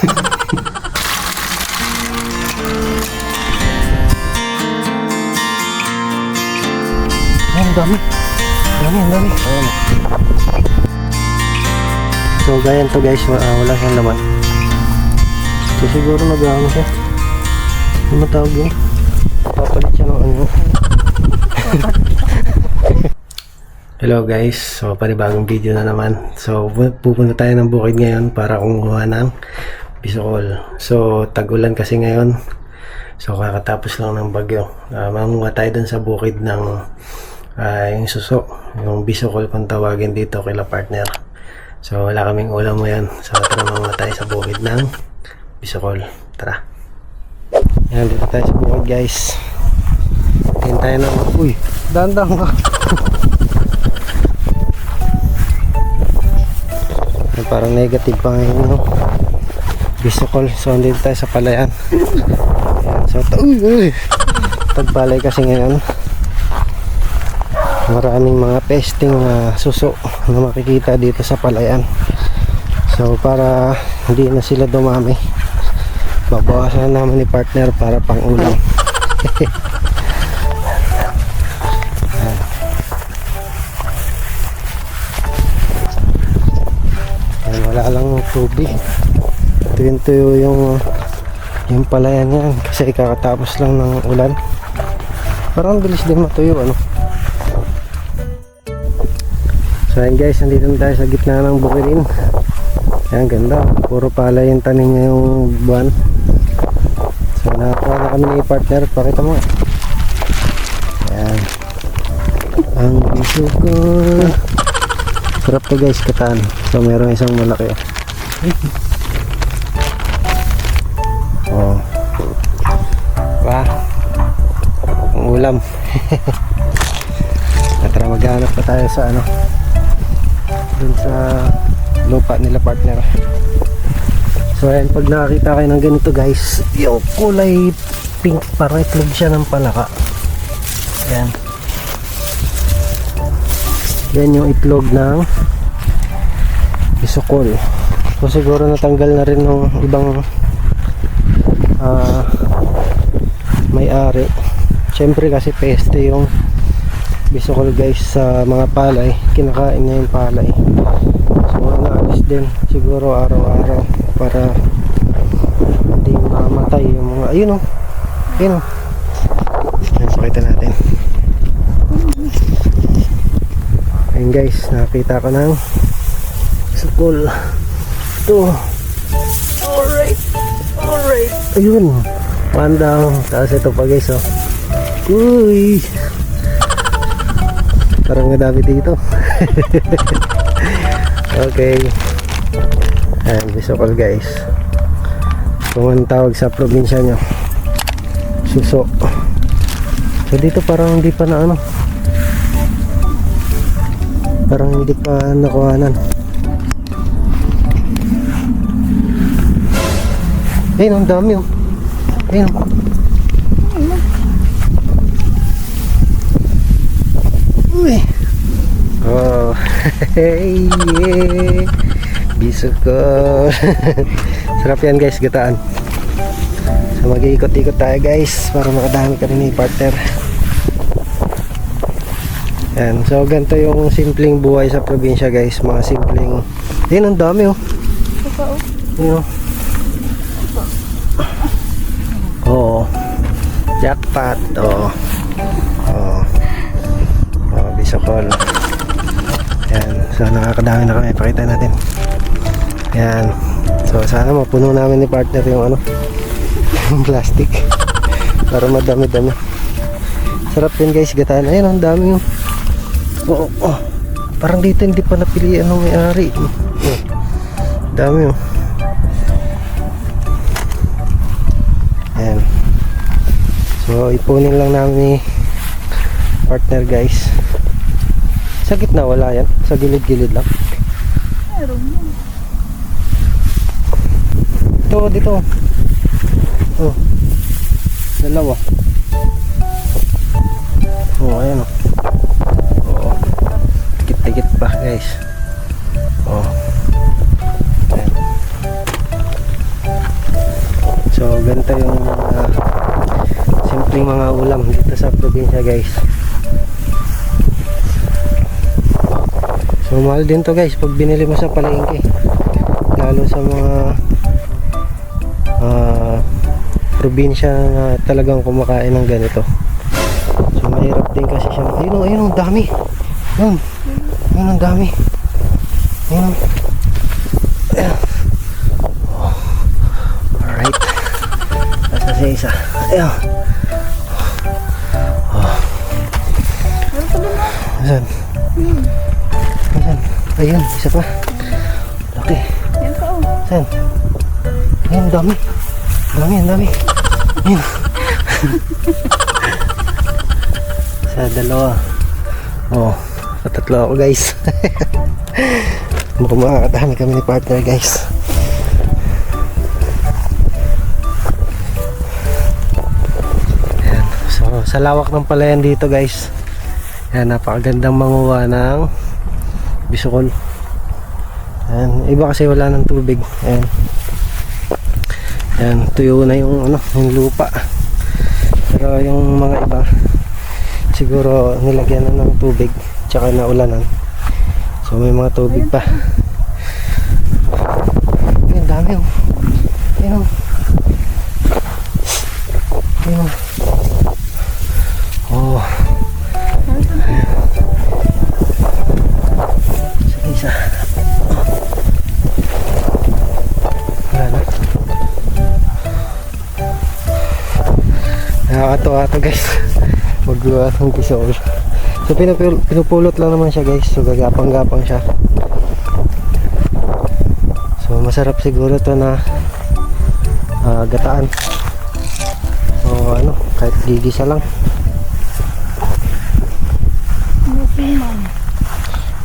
Ang dami. Ang dami, ang dami. So, ganyan to guys. ah, wala siyang laman. So, siguro nag-ano siya. Ano matawag yun? Papalit siya ng ano. Hello guys, so panibagong video na naman. So pu- pupunta tayo ng bukid ngayon para kumuha ng bisokol. So tag-ulan kasi ngayon. So kakatapos lang ng bagyo. Uh, mangunga tayo dun sa bukid ng ah, yung suso, yung bisokol kung tawagin dito kila partner. So wala kaming ulam ngayon. So tara muna tayo sa bukid ng bisokol. Tara. Yan, dito tayo sa bukid guys. Tingin tayo ng... Uy, dandang ka. Parang negative pa ngayon no? Bisokol so dito tayo sa palayan. Ayan, so uy, uy. tagpalay kasi ngayon. Maraming mga pesting na suso na makikita dito sa palayan. So para hindi na sila dumami babawasan na naman ni partner para pang ulam. Wala lang tubig tuyo tuyo yung yung palayan yan kasi kakatapos lang ng ulan. Parang ang bilis din matuyo ano? So ayan guys nandito na tayo sa gitna ng bukirin. Ayan ganda. Puro pala yung tanim niya yung buwan. So nakakuha na kami ni partner. Pakita mo. Ayan. Ang biso ko. Sarap to guys kataan. So meron isang malaki oh ba? Ang ulam. Tara maghanap pa tayo sa ano dun sa lupa nila partner. So ayan pag nakakita kayo ng ganito guys yung kulay pink parang itlog siya ng palaka. Ayan. Yan yung itlog ng isokol. So siguro natanggal na rin ng ibang ah, may-ari. Syempre kasi peste yung bisokol guys sa mga palay. Kinakain niya yung palay. So naalis din siguro araw-araw para hindi mamatay yung mga ayun o ayun o pakita natin. Ayun guys nakita ko ng sukol ito. Alright alright. Ayun. One down. Tapos ito pa guys oh. Uy. Parang madami dito. Okay. Ayan bisokol guys. Kung ang tawag sa probinsya nyo. Suso. So dito parang hindi pa na ano. Parang hindi pa nakuhanan ayun ang dami oh ayun Uy. Oh. Hey, yeah. Biso ko. Sarap yan guys, gataan. So mag-iikot-ikot tayo guys para makadami ka rin ni partner. Yan. So ganito yung simpleng buhay sa probinsya guys. Mga simpleng... Yan, ang dami oh. Yan oh. Jackpot. Oo. Oo. Oh, bisokol. Yan. So, nakakadami na kami. Pakita natin. Yan. So, sana mapuno namin ni partner yung ano, yung plastic. Para madami-dami. Sarap din guys, gataan. Ayun, ang dami yung... Oo, oh, Parang dito hindi pa napilian ng may-ari. Oh, dami oh. Yan. So, ipunin lang namin ni partner guys. Sa gitna wala yan. Sa gilid-gilid lang. Ito, dito. Oh. Dalawa. Oh, ayan oh. Oh. Tikit-tikit pa, guys. Oh. Ayan. ito yung uh, simpleng mga ulam dito sa probinsya guys. So mahal din to guys pag binili mo sa palengke. Lalo sa mga ah, probinsya na talagang kumakain ng ganito. So mahirap din kasi siya. Ayun o ayun ang dami. Yun ayun ang dami. Ayun. Oh. alright. Nasa sa isa. Ayun Asan? Asan? Ayun, isa pa. Laki. Yan pa oh. Saan? Ayun, ang dami. Dami, ang dami. Ayun. Sa dalawa. Oh, sa tatlo ako guys. Mukhang makakadami kami ni partner guys. Ayan. So, sa lawak ng palayan dito guys. Ayan, napakagandang manguha ng bisukol. Ayan, iba kasi wala ng tubig. Ayan. Ayan, tuyo na yung ano, yung lupa. Pero yung mga iba siguro nilagyan na ng tubig tsaka naulanan. So may mga tubig pa. Ayan, dami oh. Ayan oh. Ayan oh. Nakakatawa to guys. Magluwa ng kisol. So pinupul pinupulot lang naman siya guys. So gagapang-gapang siya. So masarap siguro to na ah, gataan. So ano, kahit gigisa lang. Musiman.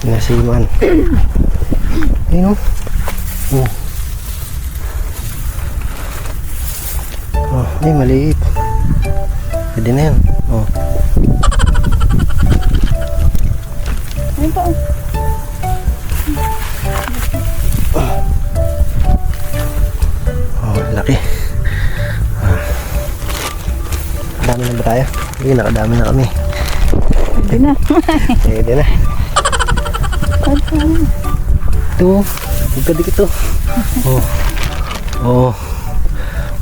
Nasiman. Ayun oh. Oh. Oh, ay maliit. Pwede na yan. Oh. Yan pa oh. Oh, laki. Ah. Dami na ba tayo? Hindi, nakadami na kami. Hindi na. Pwede na. Ito, magkadikit to. Oh. Oh.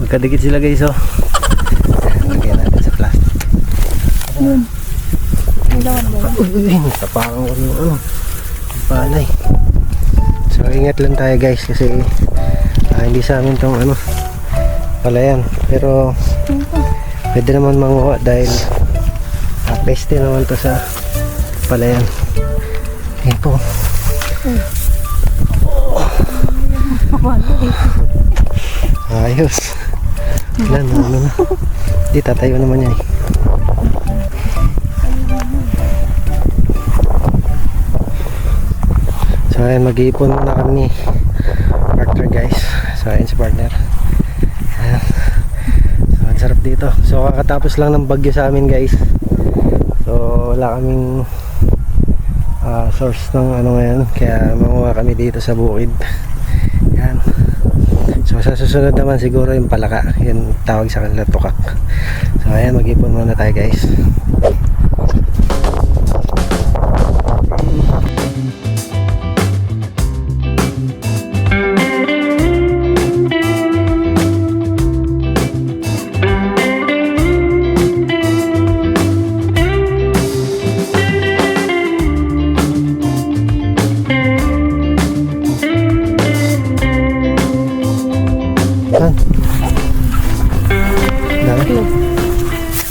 Magkadikit sila guys, oh. Lagyan natin sa plastic. Yun. Ang lawan ba? Uy, uy, uy, tapakan ko yung ano, palay. So, ingat lang tayo guys kasi ah, hindi sa amin tong ano, palayan. Pero, pwede naman manguha dahil ah, peste naman to sa palayan. Yan po. Ayos. Ilan na, ano na. Di, tatayo naman yan eh. So ayan, mag-iipon na kami partner guys. So ayan si partner. Ayan. So ang sarap dito. So kakatapos lang ng bagyo sa amin guys. So wala kaming ah, source ng ano ngayon. Kaya manguha kami dito sa bukid. Ayan. So sa susunod naman siguro yung palaka. Yun tawag sa kanila tukak. So ayan, mag-ipon muna tayo guys.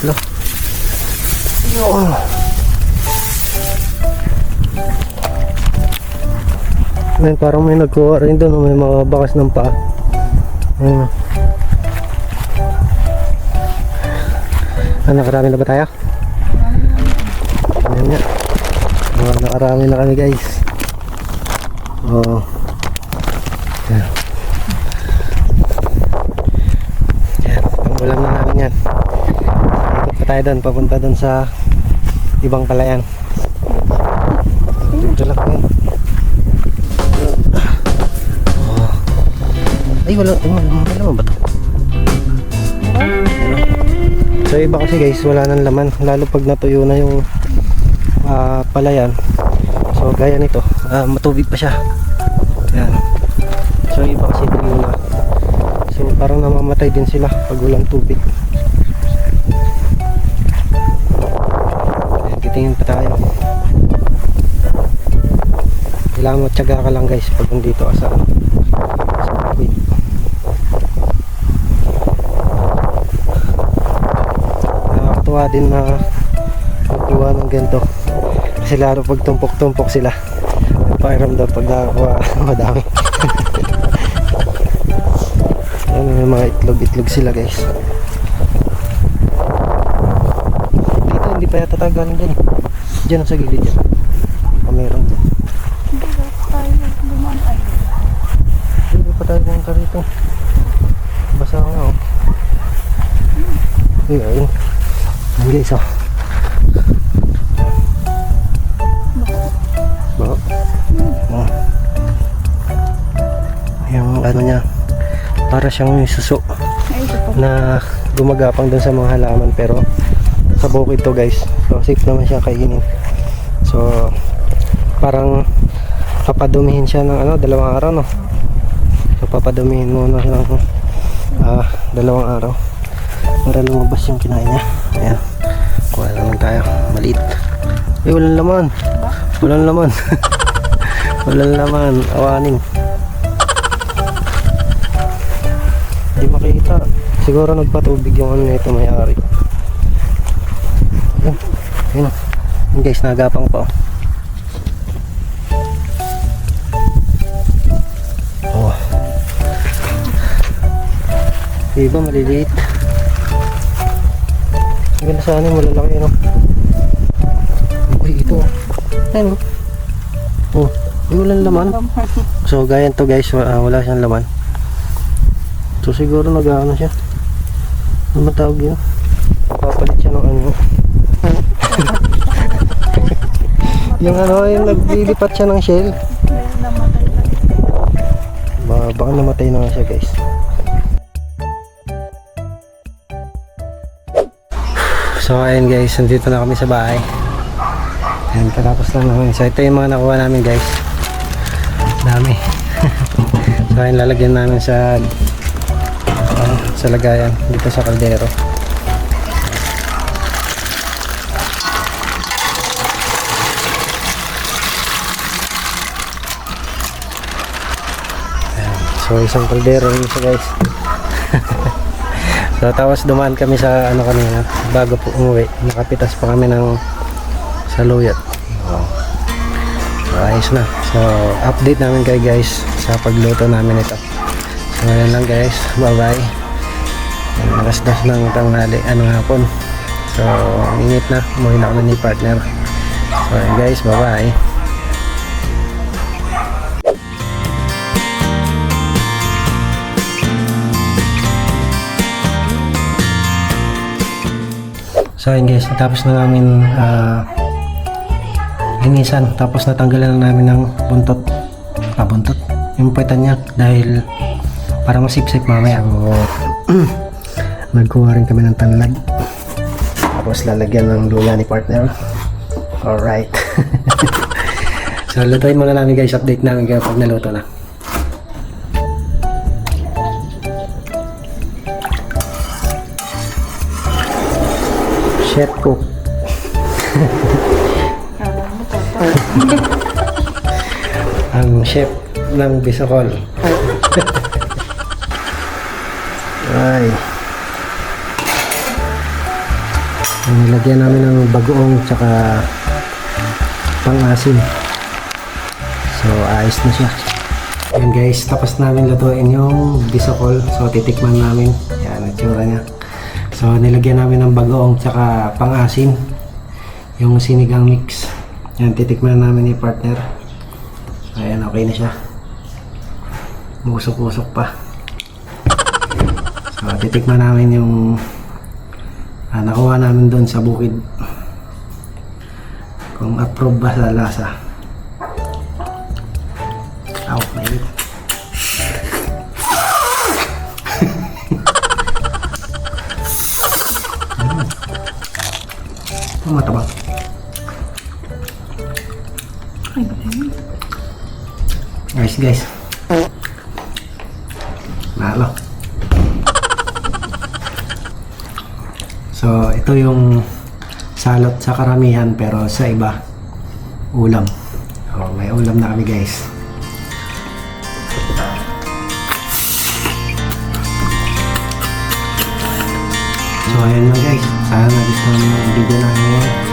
Hello. Yun. Ayun, parang may nagkuha rin doon. May mga bakas ng paa. Ayun. Ah, nakarami na ba tayo? Ayan nga. Ah, nakarami na kami guys. Oo. Ayan. Yan, pangulam na namin yan. Pa tayo doon, papunta doon sa ibang palayan. Dito lang yan. Oh. Ay, wala, wala, naman ba ito? So iba kasi guys, wala nang laman. Lalo pag natuyo na yung ah, palayan. So gaya nito, ah, matubig pa siya. Yan. So iba kasi tuyo na. So parang namamatay din sila pag walang tubig. Titingin pa tayo. Kailangan mo tiyaga ka lang guys pag nandito ka sa. Nakakatuwa din na magkuha ng ganito. Kasi lalo pag tumpok-tumpok sila. Pakiramdam pag nakakuha madami. Ayan, may mga itlog-itlog sila guys. Dito hindi pa yata tayo galing dyan. eh. Diyan sa gilid dyan. Ah, meron dyan. Hindi ba tayo dumaan ay. Hindi pa tayo pumunta rito. Basa nga oh. Ayun, ayun. Ayun guys oh. Ba? Oh. Yung ano niya, para siyang suso pa. na gumagapang dun sa mga halaman pero sa bukid to guys. So safe naman siya kainin. So parang papadumihin siya ng ano, dalawang araw no. So papadumihin mo na siya ng ah, dalawang araw para lumabas yung kinain niya. Ayan. Kuha naman tayo. Maliit. Eh, walang laman. Walang laman. walang laman. Awaning. Hindi makita. Siguro nagpatubig yung ano nito may-ari. Ayun. Ayun. Ayun guys, nagapang pa. Oh. Oh. Iba maliliit. Ang ganda sana malalaki no. Uy, ito. Ayun. oh. Oh, walang laman. So, gaya to guys, ah, wala siyang laman. So, siguro nag-ano siya. Ano ba tawag yun? Papalit siya ng ano. Yung ano, yung naglilipat siya ng shell. Ba, baka namatay na siya guys. So ayun guys, nandito na kami sa bahay. Ayan, katapos lang naman. So ito yung mga nakuha namin guys. Dami. so ayun, lalagyan namin sa ah, sa lagayan dito sa kaldero. So isang kaldero yun siya guys. So tapos dumaan kami sa ano kanina bago po umuwi. Nakapitas pa kami ng saluyot. Oh. So, ayos na. So update namin kayo guys sa pagluto namin ito. So ayan lang guys. Bye bye. Alas das ng tanghali. Ano hapon. So init na. Umuwi na kami ni partner. So guys. Bye bye. So ayun guys, tapos na namin ah, linisan. Tapos natanggalan na namin ng buntot. Ah, buntot. Yung puwetan niya dahil para masipsip mamaya. So, nagkuha rin kami ng tanlad. Tapos lalagyan ng luya ni partner. Alright. so lutuin muna namin guys. Update namin kayo pag naluto na. Chef cook. Ang chef ng Bisacol. Ay. Nilagyan namin ng bagoong tsaka pang-asim. So, ayos na siya. Ayan guys, tapos namin lutuin yung bisakol. So, titikman namin. Yan, ang tsura niya. So, nilagyan namin ng bagoong tsaka pang-asim. Yung sinigang mix. Yan, titikman namin ni partner. Ayan, okay na siya. Musok-musok pa. So, titikman namin yung ah, nakuha namin doon sa bukid. Kung approve ba sa lasa. Aw, mainit. Guys. Nalo. So, ito yung salot sa karamihan pero sa iba, ulam. Oh, may ulam na kami guys. So, ayun lang guys. Sana nagustuhan mo yung video namin ngayon.